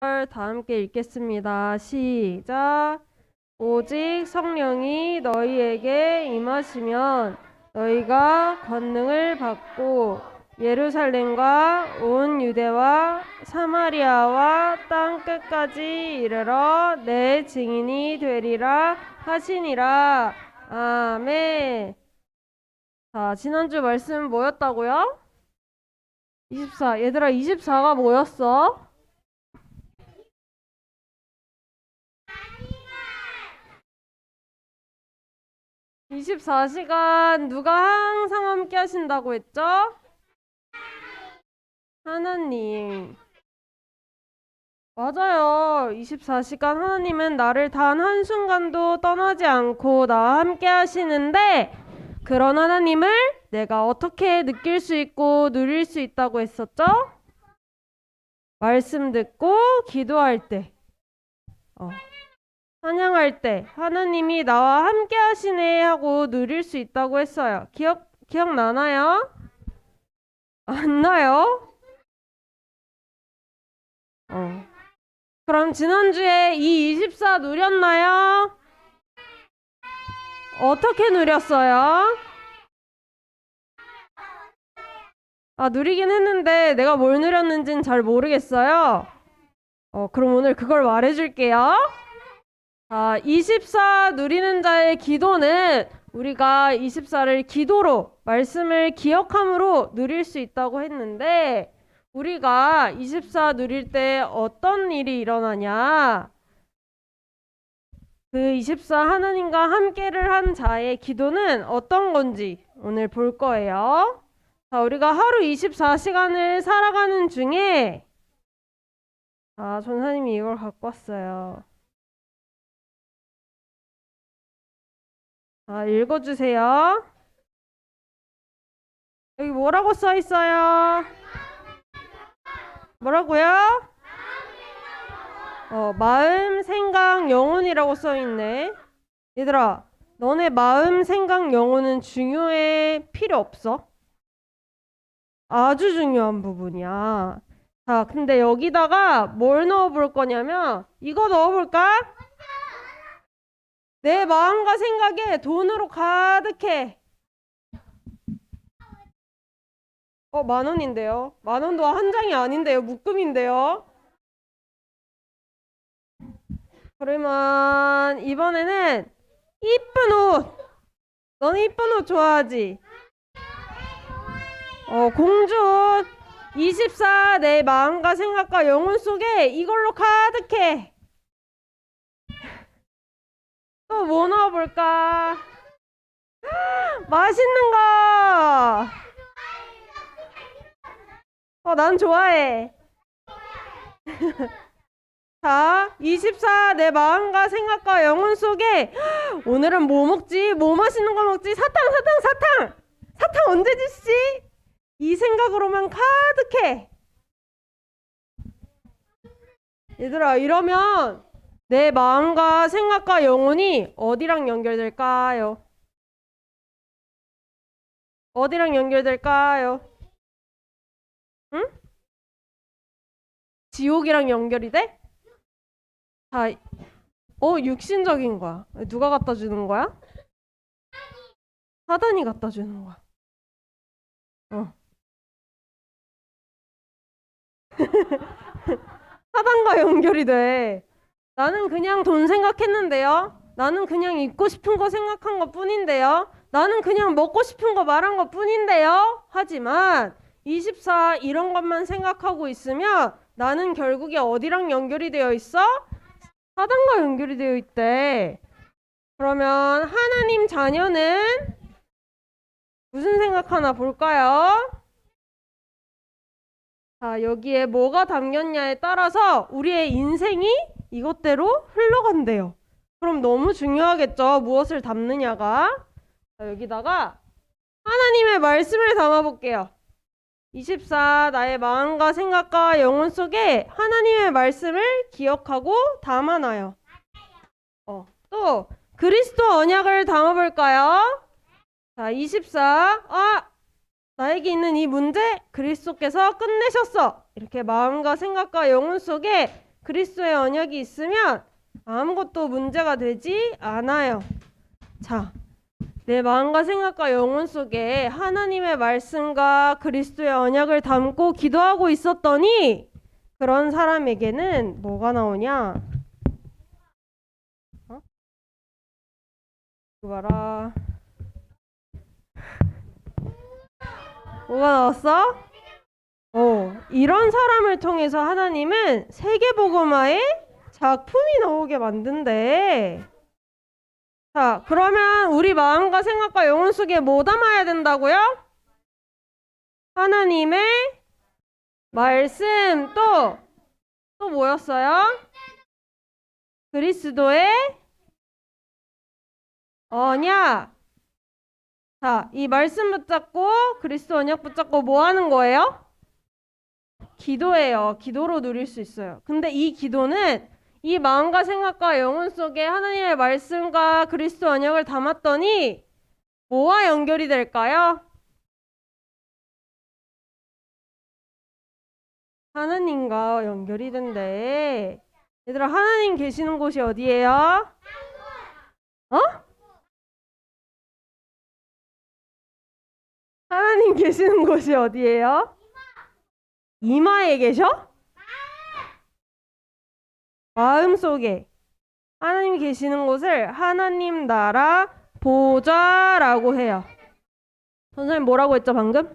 다 함께 읽겠습니다. 시작. 오직 성령이 너희에게 임하시면 너희가 권능을 받고 예루살렘과 온 유대와 사마리아와 땅 끝까지 이르러 내 증인이 되리라 하시니라. 아멘. 자, 지난주 말씀 뭐였다고요? 24. 얘들아, 24가 뭐였어? 24시간 누가 항상 함께 하신다고 했죠? 하나님. 맞아요. 24시간 하나님은 나를 단 한순간도 떠나지 않고 나와 함께 하시는데 그런 하나님을 내가 어떻게 느낄 수 있고 누릴 수 있다고 했었죠? 말씀 듣고 기도할 때. 어. 찬양할 때 하나님이 나와 함께 하시네 하고 누릴 수 있다고 했어요. 기억 기억나나요? 안 나요? 어. 그럼 지난주에 이 24 누렸나요? 어떻게 누렸어요? 아, 누리긴 했는데 내가 뭘 누렸는지는 잘 모르겠어요. 어, 그럼 오늘 그걸 말해줄게요. 자, 24 누리는 자의 기도는 우리가 24를 기도로 말씀을 기억함으로 누릴 수 있다고 했는데 우리가 24 누릴 때 어떤 일이 일어나냐? 그 24 하나님과 함께를 한 자의 기도는 어떤 건지 오늘 볼 거예요. 자, 우리가 하루 24시간을 살아가는 중에 아, 전사님이 이걸 갖고 왔어요. 아, 읽어주세요. 여기 뭐라고 써 있어요? 뭐라고요? 어, 마음, 생각, 영혼이라고 써 있네. 얘들아, 너네 마음, 생각, 영혼은 중요해? 필요 없어? 아주 중요한 부분이야. 자, 근데 여기다가 뭘 넣어 볼 거냐면, 이거 넣어 볼까? 내 마음과 생각에 돈으로 가득해. 어, 만 원인데요. 만 원도 한 장이 아닌데요. 묶음인데요. 그러면 이번에는 이쁜 옷. 너는 이쁜 옷 좋아하지? 어, 공주 옷. 24 내 마음과 생각과 영혼 속에 이걸로 가득해. 또 뭐 넣어볼까? 맛있는 거! 어, 난 좋아해. 자, 24 내 마음과 생각과 영혼 속에 오늘은 뭐 먹지? 뭐 맛있는 거 먹지? 사탕, 사탕, 사탕! 사탕 언제 주시지? 이 생각으로만 가득해. 얘들아, 이러면 내 마음과 생각과 영혼이 어디랑 연결될까요? 어디랑 연결될까요? 응? 지옥이랑 연결이 돼? 자, 어, 육신적인 거야. 누가 갖다 주는 거야? 사단이 갖다 주는 거야. 어. 사단과 연결이 돼. 나는 그냥 돈 생각했는데요. 나는 그냥 입고 싶은 거 생각한 것 뿐인데요. 나는 그냥 먹고 싶은 거 말한 것 뿐인데요. 하지만 24 이런 것만 생각하고 있으면 나는 결국에 어디랑 연결이 되어 있어? 사단과 연결이 되어 있대. 그러면 하나님 자녀는 무슨 생각하나 볼까요? 자, 여기에 뭐가 담겼냐에 따라서 우리의 인생이 이것대로 흘러간대요. 그럼 너무 중요하겠죠? 무엇을 담느냐가. 자, 여기다가 하나님의 말씀을 담아볼게요. 24 나의 마음과 생각과 영혼 속에 하나님의 말씀을 기억하고 담아놔요. 어, 또 그리스도 언약을 담아볼까요? 자, 24 아, 나에게 있는 이 문제 그리스도께서 끝내셨어. 이렇게 마음과 생각과 영혼 속에 그리스도의 언약이 있으면 아무것도 문제가 되지 않아요. 자, 내 마음과 생각과 영혼 속에 하나님의 말씀과 그리스도의 언약을 담고 기도하고 있었더니 그런 사람에게는 뭐가 나오냐? 어? 봐라. 뭐가 나왔어? 어, 이런 사람을 통해서 하나님은 세계복음화의 작품이 나오게 만든대. 자, 그러면 우리 마음과 생각과 영혼 속에 뭐 담아야 된다고요? 하나님의 말씀 또, 또 뭐였어요? 그리스도의 언약. 자, 이 말씀 붙잡고 그리스도 언약 붙잡고 뭐 하는 거예요? 기도예요. 기도로 누릴 수 있어요. 근데 이 기도는 이 마음과 생각과 영혼 속에 하나님의 말씀과 그리스도 언약을 담았더니 뭐와 연결이 될까요? 하나님과 연결이 된대. 얘들아, 하나님 계시는 곳이 어디예요? 어? 하나님 계시는 곳이 어디예요? 이마에 계셔? 마음 속에 하나님 계시는 곳을 하나님 나라 보좌라고 해요. 선생님 뭐라고 했죠 방금?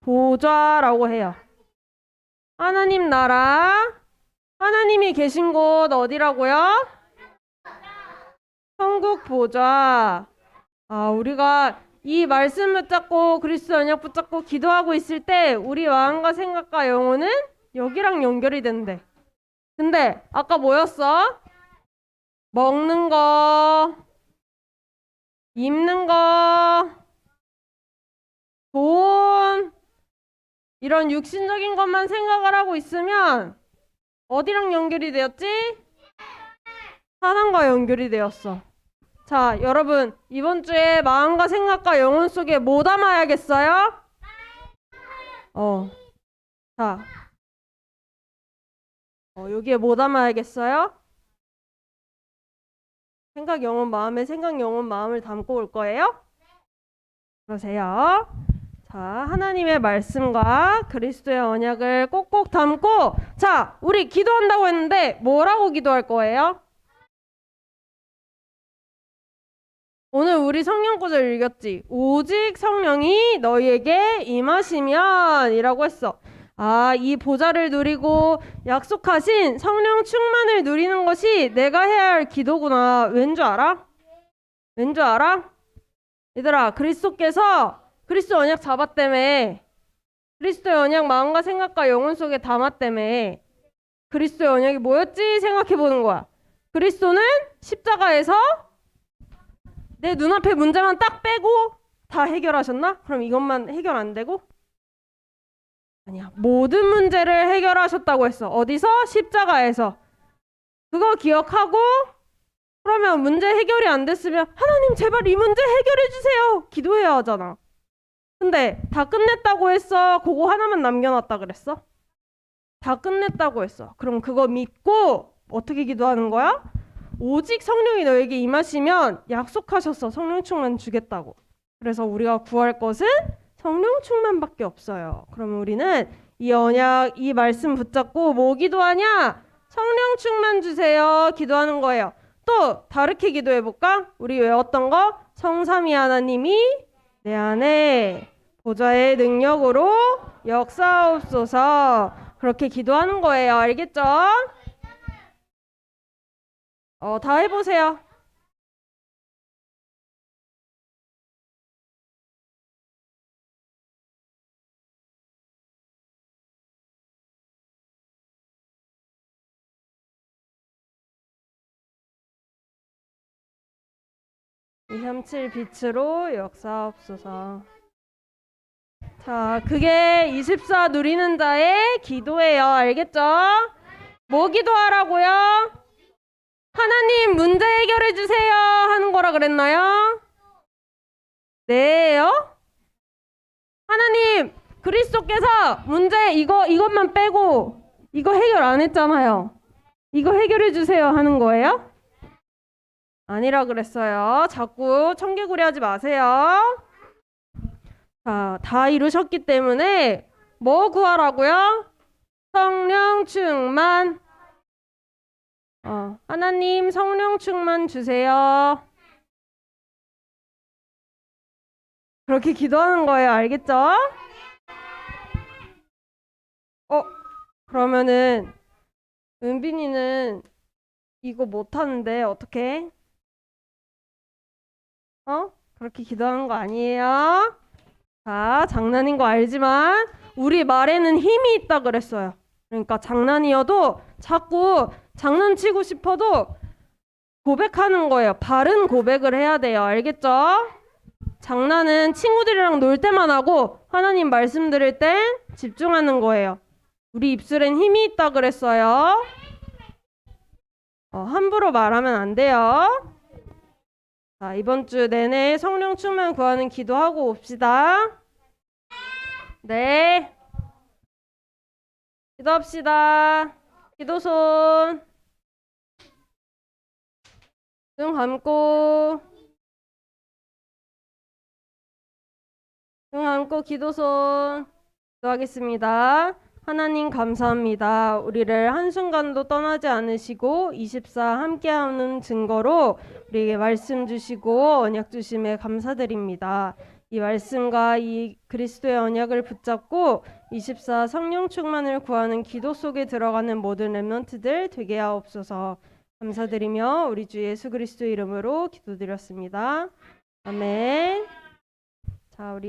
보좌라고 해요. 하나님 나라 하나님이 계신 곳 어디라고요? 천국 보좌. 아, 우리가 이 말씀 붙잡고 그리스도 언약 붙잡고 기도하고 있을 때 우리 마음과 생각과 영혼은 여기랑 연결이 된대. 근데 아까 뭐였어? 먹는 거, 입는 거, 돈, 이런 육신적인 것만 생각을 하고 있으면 어디랑 연결이 되었지? 사랑과 연결이 되었어. 자, 여러분, 이번 주에 마음과 생각과 영혼 속에 뭐 담아야겠어요? 어. 자. 어, 여기에 뭐 담아야겠어요? 생각, 영혼, 마음에 생각, 영혼, 마음을 담고 올 거예요? 그러세요. 자, 하나님의 말씀과 그리스도의 언약을 꼭꼭 담고, 자, 우리 기도한다고 했는데, 뭐라고 기도할 거예요? 오늘 우리 성령 구절 읽었지? 오직 성령이 너희에게 임하시면 이라고 했어. 아, 이 보좌를 누리고 약속하신 성령 충만을 누리는 것이 내가 해야 할 기도구나. 왠 줄 알아? 왠 줄 알아? 얘들아, 그리스도께서 그리스도 언약 잡았다며. 그리스도의 언약 마음과 생각과 영혼 속에 담았다며. 그리스도의 언약이 뭐였지? 생각해 보는 거야. 그리스도는 십자가에서 내 눈앞에 문제만 딱 빼고 다 해결하셨나? 그럼 이것만 해결 안 되고? 아니야. 모든 문제를 해결하셨다고 했어. 어디서? 십자가에서. 그거 기억하고 그러면 문제 해결이 안 됐으면 하나님 제발 이 문제 해결해 주세요. 기도해야 하잖아. 근데 다 끝냈다고 했어. 그거 하나만 남겨놨다 그랬어? 다 끝냈다고 했어. 그럼 그거 믿고 어떻게 기도하는 거야? 오직 성령이 너에게 임하시면 약속하셨어. 성령 충만 주겠다고. 그래서 우리가 구할 것은 성령 충만밖에 없어요. 그럼 우리는 이 언약, 이 말씀 붙잡고 뭐 기도하냐? 성령 충만 주세요. 기도하는 거예요. 또 다르게 기도해 볼까? 우리 외웠던 거 성삼위 하나님이 내 안에 보좌의 능력으로 역사옵소서. 그렇게 기도하는 거예요. 알겠죠? 어, 다 해보세요. 이삼칠 빛으로 역사옵소서. 자, 그게 24 누리는 자의 기도예요. 알겠죠? 뭐 기도하라고요? 하나님 문제 해결해 주세요 하는 거라 그랬나요? 네요? 하나님 그리스도께서 문제 이거 이것만 빼고 이거 해결 안 했잖아요. 이거 해결해 주세요 하는 거예요? 아니라 그랬어요. 자꾸 청개구리 하지 마세요. 자, 다 이루셨기 때문에 뭐 구하라고요? 성령 충만. 어, 하나님 성령 충만 주세요. 그렇게 기도하는 거예요. 알겠죠? 어, 그러면은 은빈이는 이거 못 하는데 어떻게? 어? 그렇게 기도하는 거 아니에요? 자, 장난인 거 알지만 우리 말에는 힘이 있다 그랬어요. 그러니까 장난이어도 자꾸 장난치고 싶어도 고백하는 거예요. 바른 고백을 해야 돼요. 알겠죠? 장난은 친구들이랑 놀 때만 하고 하나님 말씀 들을 땐 집중하는 거예요. 우리 입술엔 힘이 있다 그랬어요. 어, 함부로 말하면 안 돼요. 자, 이번 주 내내 성령 충만 구하는 기도하고 옵시다. 네. 기도합시다. 기도손. 눈 감고. 눈 감고 기도손. 기도하겠습니다. 하나님 감사합니다. 우리를 한순간도 떠나지 않으시고 24 함께하는 증거로 우리에게 말씀 주시고 언약 주심에 감사드립니다. 이 말씀과 이 그리스도의 언약을 붙잡고 24 성령 충만을 구하는 기도 속에 들어가는 모든 렘넌트들 되게 하옵소서. 감사드리며 우리 주 예수 그리스도 이름으로 기도드렸습니다. 아멘. 자, 우리